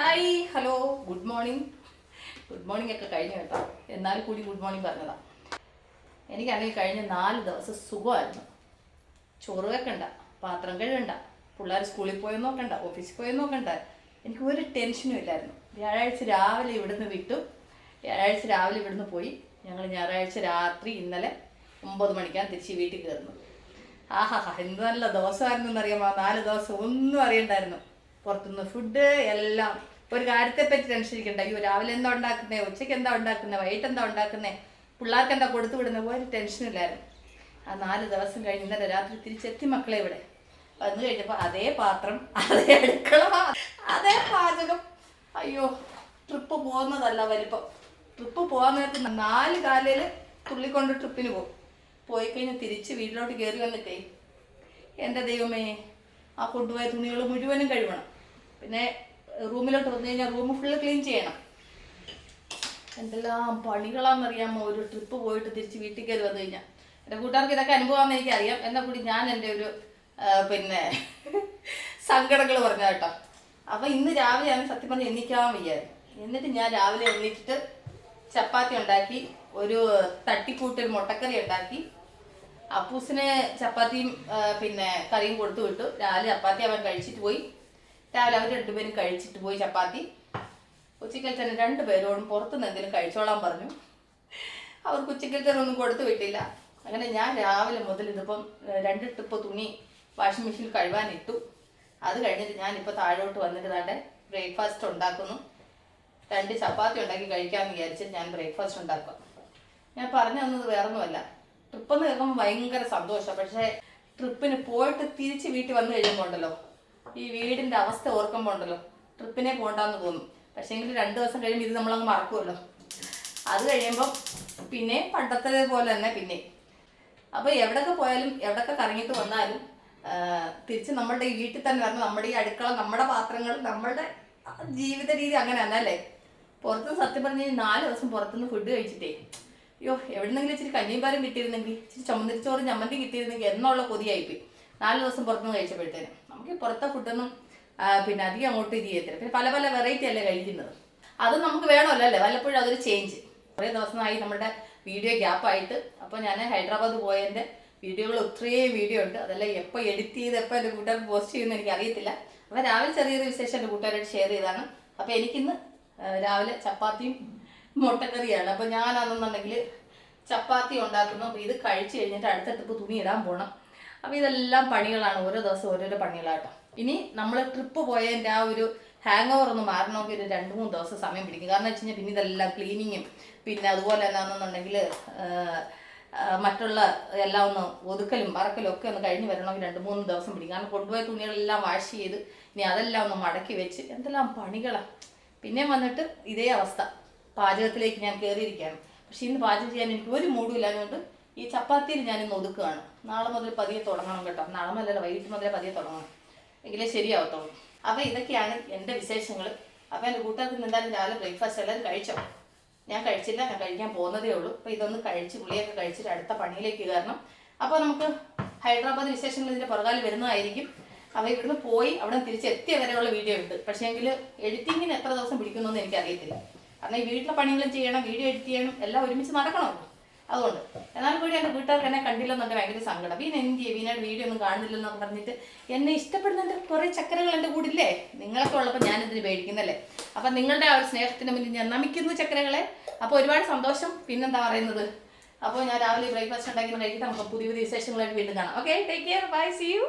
Hi hello good morning good morning ഒക്കെ കഴിഞ്ഞു കേട്ടോ. എന്നാലും കൂടി ഗുഡ് മോർണിംഗ് പറഞ്ഞതാ. എനിക്കാണെങ്കിൽ കഴിഞ്ഞ നാല് ദിവസം സുഖമായിരുന്നു. ചോറ് വെക്കണ്ട പാത്രം കഴുകണ്ട പിള്ളേർ സ്കൂളിൽ പോയി നോക്കണ്ട ഓഫീസിൽ പോയി നോക്കണ്ട. എനിക്ക് ഒരു ടെൻഷനും ഇല്ലായിരുന്നു. വ്യാഴാഴ്ച രാവിലെ ഇവിടുന്ന് വിട്ടു. വ്യാഴാഴ്ച രാവിലെ ഇവിടുന്ന് പോയി. ഞങ്ങൾ ഞായറാഴ്ച രാത്രി ഇന്നലെ ഒമ്പത് മണിക്കാണ് തിരിച്ച് വീട്ടിൽ കയറുന്നു ആഹാ എന്ത് നല്ല ദിവസമായിരുന്നു എന്നറിയാമോ? നാല് ദിവസം ഒന്നും അറിയണ്ടായിരുന്നു. പുറത്തുനിന്ന് ഫുഡ് എല്ലാം. ഒരു കാര്യത്തെ പറ്റി ടെൻഷൻ ഇരിക്കണ്ട അയ്യോ രാവിലെ എന്താ ഉണ്ടാക്കുന്നത് ഉച്ചയ്ക്ക് എന്താ ഉണ്ടാക്കുന്നത് വൈകിട്ട് എന്താ ഉണ്ടാക്കുന്നത് പിള്ളേർക്ക് എന്താ കൊടുത്തു വിടുന്നത്? ഒരു ടെൻഷനില്ലായിരുന്നു ആ നാല് ദിവസം കഴിഞ്ഞ് ഇന്നലെ രാത്രി തിരിച്ചെത്തി മക്കളെ ഇവിടെ. വന്നു കഴിഞ്ഞപ്പോൾ അതേ പാത്രം അതേ അടുക്കള അതേ പാചകം. അയ്യോ ട്രിപ്പ് പോകുന്നതല്ല വലിപ്പം. ട്രിപ്പ് പോകാൻ നേരത്ത് നാല് കാലയിൽ തുള്ളിക്കൊണ്ട് ട്രിപ്പിന് പോകും. പോയി കഴിഞ്ഞ് തിരിച്ച് വീട്ടിലോട്ട് കയറി വന്നിട്ടേ എന്റെ ദൈവമേ ആ കൊണ്ടുപോയ തുണികൾ മുഴുവനും കഴുകണം. പിന്നെ റൂമിലോട്ട് വന്നു കഴിഞ്ഞാൽ റൂം ഫുള്ള് ക്ലീൻ ചെയ്യണം. എന്തെല്ലാം പണികളാണെന്നറിയാമോ? ഒരു ട്രിപ്പ് പോയിട്ട് തിരിച്ച് വീട്ടിൽ കയറി വന്നു കഴിഞ്ഞാൽ എന്റെ കൂട്ടുകാർക്ക് ഇതൊക്കെ അനുഭവമാണെന്ന് എനിക്കറിയാം. എന്നാൽ കൂടി ഞാൻ എന്റെ ഒരു പിന്നെ സങ്കടങ്ങൾ പറഞ്ഞ കേട്ടോ. അപ്പം ഇന്ന് രാവിലെ ഞാൻ സത്യം പറഞ്ഞ് എണ്ണിക്കാൻ വയ്യായിരുന്നു എന്നിട്ട് ഞാൻ രാവിലെ എണ്ണിച്ചിട്ട് ചപ്പാത്തി ഉണ്ടാക്കി ഒരു തട്ടിക്കൂട്ടിൽ മുട്ടക്കറി ഉണ്ടാക്കി അപ്പൂസിന് ചപ്പാത്തിയും പിന്നെ കറിയും കൊടുത്തു വിട്ടു. രാവിലെ ചപ്പാത്തി അവൻ കഴിച്ചിട്ട് പോയി. രാവിലെ അവർ രണ്ടുപേരും കഴിച്ചിട്ട് പോയി ചപ്പാത്തി. ഉച്ചക്കൽ തന്നെ രണ്ടുപേരോടും പുറത്തുനിന്ന് എന്തെങ്കിലും കഴിച്ചോളാൻ പറഞ്ഞു. അവർക്ക് ഉച്ചക്കലത്തെ ഒന്നും കൊടുത്തു വിട്ടില്ല. അങ്ങനെ ഞാൻ രാവിലെ മുതൽ ഇതിപ്പം രണ്ട് ട്രിപ്പ് തുണി വാഷിംഗ് മെഷീനിൽ കഴുകാനിട്ടു അത് കഴിഞ്ഞിട്ട് ഞാനിപ്പോൾ താഴോട്ട് വന്നിട്ട് താണ്ടെ ബ്രേക്ക്ഫാസ്റ്റ് ഉണ്ടാക്കുന്നു. രണ്ട് ചപ്പാത്തി ഉണ്ടാക്കി കഴിക്കാമെന്ന് വിചാരിച്ചിട്ട് ഞാൻ ബ്രേക്ക്ഫാസ്റ്റ് ഉണ്ടാക്കുക. ഞാൻ പറഞ്ഞു തന്നത് വേറൊന്നുമല്ല. ട്രിപ്പെന്ന് കേൾക്കുമ്പോൾ ഭയങ്കര സന്തോഷം. പക്ഷേ ട്രിപ്പിന് പോയിട്ട് തിരിച്ച് വീട്ടിൽ വന്നു കഴിയുമ്പോൾ ഉണ്ടല്ലോ ഈ വീടിന്റെ അവസ്ഥ ഓർക്കുമ്പോൾ ഉണ്ടല്ലോ ട്രിപ്പിനെ പോകണ്ടെന്ന് തോന്നും. പക്ഷേ എങ്കിൽ രണ്ട് ദിവസം കഴിയുമ്പോൾ ഇത് നമ്മളങ്ങ് മറക്കുമല്ലോ അത് കഴിയുമ്പോൾ പിന്നെ പണ്ടത്തെ പോലെ തന്നെ പിന്നെ. അപ്പോൾ എവിടെയൊക്കെ പോയാലും എവിടെയൊക്കെ കറങ്ങിയിട്ട് വന്നാലും തിരിച്ച് നമ്മളുടെ ഈ വീട്ടിൽ തന്നെ വരണം നമ്മുടെ ഈ അടുക്കള നമ്മുടെ പാത്രങ്ങൾ നമ്മളുടെ ജീവിത രീതി അങ്ങനെ തന്നെ അല്ലേ? പുറത്തുനിന്ന് സത്യം പറഞ്ഞു നാല് ദിവസം പുറത്തുനിന്ന് ഫുഡ് കഴിച്ചിട്ടേ. അയ്യോ എവിടെന്നെങ്കിലും ഇച്ചിരി കഞ്ഞിയും പാലും കിട്ടിയിരുന്നെങ്കിൽ ഇച്ചിരി ചമ്മന്തിരിച്ചോറും ചമ്മന്തി കിട്ടിയിരുന്നെങ്കിൽ എന്നുള്ള കൊതിയായിപ്പോയി. നാല് ദിവസം പുറത്തുനിന്ന് കഴിച്ചപ്പോഴത്തേനും. നമുക്ക് ഈ പുറത്തെ ഫുഡൊന്നും പിന്നെ അധികം അങ്ങോട്ട് ഇത് ചെയ്യത്തില്ല. പിന്നെ പല പല വെറൈറ്റി അല്ലേ കഴിക്കുന്നത്. അത് നമുക്ക് വേണമല്ലോ അല്ലേ? വല്ലപ്പോഴും അതൊരു ചേഞ്ച് കുറേ ദിവസമായി നമ്മുടെ വീഡിയോ ഗ്യാപ്പായിട്ട് അപ്പോൾ ഞാൻ ഹൈദരാബാദ് പോയതിന്റെ വീഡിയോകൾ ഒത്തിരിയും വീഡിയോ ഉണ്ട്. അതെല്ലാം എപ്പോൾ എഡിറ്റ് ചെയ്ത് എപ്പോൾ എന്റെ കൂട്ടുകാർ പോസ്റ്റ് ചെയ്യുമെന്ന് എനിക്ക് അറിയത്തില്ല അപ്പോൾ രാവിലെ ചെറിയൊരു വിശേഷം എന്റെ കൂട്ടുകാരായിട്ട് ഷെയർ ചെയ്താണ് അപ്പോൾ എനിക്കിന്ന് രാവിലെ ചപ്പാത്തിയും മുട്ടക്കറിയാണ്. അപ്പോൾ ഞാനാണെന്നുണ്ടെങ്കിൽ ചപ്പാത്തി ഉണ്ടാക്കുന്നു. അപ്പോൾ ഇത് കഴിച്ചു കഴിഞ്ഞിട്ട് അടുത്ത ട്രിപ്പ് തുണി ഇടാൻ പോകണം അപ്പോൾ ഇതെല്ലാം പണികളാണ്. ഓരോ ദിവസം ഓരോരോ പണികളാട്ടോ. ഇനി നമ്മൾ ട്രിപ്പ് പോയതിന്റെ ആ ഒരു ഹാങ് ഓവർ ഒന്ന് മാറണമെങ്കിൽ ഒരു രണ്ട് മൂന്ന് ദിവസം സമയം പിടിക്കും. കാരണം വെച്ച് കഴിഞ്ഞാൽ പിന്നെ ഇതെല്ലാം ക്ലീനിങ്ങും പിന്നെ അതുപോലെ എന്താണെന്നുണ്ടെങ്കിൽ മറ്റുള്ള എല്ലാം ഒന്ന് ഒതുക്കലും പറക്കലും ഒക്കെ ഒന്ന് കഴിഞ്ഞ് വരണമെങ്കിൽ രണ്ട് മൂന്ന് ദിവസം പിടിക്കും. കാരണം കൊണ്ടുപോയ തുണികളെല്ലാം വാഷ് ചെയ്ത് ഇനി അതെല്ലാം ഒന്ന് മടക്കി വെച്ച് എന്തെല്ലാം പണികളാണ് പിന്നെ വന്നിട്ട് ഇതേ അവസ്ഥ. പാചകത്തിലേക്ക് ഞാൻ കയറിയിരിക്കുകയാണ് പക്ഷെ ഇന്ന് പാചകം ചെയ്യാൻ എനിക്ക് ഒരു മൂടും ഇല്ലാഞ്ഞുകൊണ്ട് ഈ ചപ്പാത്തിയിൽ ഞാനിന്ന് ഒതുക്കുകയാണ്. നാളെ മുതൽ പതിയെ തുടങ്ങണം കേട്ടോ. നാളെ മുതലല്ല വൈകിട്ട് മുതലേ പതിയെ തുടങ്ങണം. എങ്കിലേ ശരിയാവത്തുള്ളൂ. അപ്പോൾ ഇതൊക്കെയാണ് എന്റെ വിശേഷങ്ങൾ. അപ്പോൾ എന്റെ കൂട്ടുകാർക്ക് എന്തായാലും രാവിലെ ബ്രേക്ക്ഫാസ്റ്റ് എല്ലാവരും കഴിച്ചോ? ഞാൻ കഴിച്ചില്ല ഞാൻ കഴിക്കാൻ പോകുന്നതേ ഉള്ളൂ. അപ്പോൾ ഇതൊന്ന് കഴിച്ച് പുളിയൊക്കെ കഴിച്ചിട്ട് അടുത്ത പണിയിലേക്ക് കയറണം. അപ്പോൾ നമുക്ക് ഹൈദരാബാദ് വിശേഷങ്ങൾ ഇതിന്റെ പുറകാലം വരുന്നതായിരിക്കും. അപ്പോൾ ഇവിടുന്ന് പോയി അവിടെ തിരിച്ചെത്തിയ വരെയുള്ള വീഡിയോ ഉണ്ട്. പക്ഷേ എങ്കിൽ എഡിറ്റിങ്ങിന് എത്ര ദിവസം പിടിക്കുന്നു എന്ന് എനിക്കറിയത്തില്ല. കാരണം ഈ വീട്ടിലെ പണികളും ചെയ്യണം വീഡിയോ എഡിറ്റ് ചെയ്യണം എല്ലാം ഒരുമിച്ച് നടക്കണമല്ലോ. അതുകൊണ്ട്. എന്നാൽ കൂടി എന്റെ വീട്ടുകാർക്ക് എന്നെ കണ്ടില്ലെന്നുണ്ട് ഭയങ്കര സങ്കടം. വീന എന്ത് ചെയ്യും? വീനയുടെ വീഡിയോ ഒന്നും കാണുന്നില്ലെന്നൊക്കെ പറഞ്ഞിട്ട് എന്നെ ഇഷ്ടപ്പെടുന്ന എന്റെ കുറേ ചക്കരകൾ എന്റെ കൂടില്ലേ? നിങ്ങളൊക്കെ ഉള്ളപ്പോൾ ഞാനിതിന് പേടിക്കുന്നല്ലേ? അപ്പം നിങ്ങളുടെ ആ ഒരു സ്നേഹത്തിന് മുന്നിൽ ഞാൻ നമിക്കുന്നു ചക്കരകളെ അപ്പോൾ ഒരുപാട് സന്തോഷം. പിന്നെന്താ പറയുന്നത്? അപ്പോൾ ഞാൻ രാവിലെ ബ്രേക്ക്ഫാസ്റ്റ് ഉണ്ടാക്കി കഴിച്ചിട്ട് നമുക്ക് പുതിയ പുതിയ വിശേഷങ്ങളായിട്ട് വീണ്ടും കാണാം. Okay take care bye see you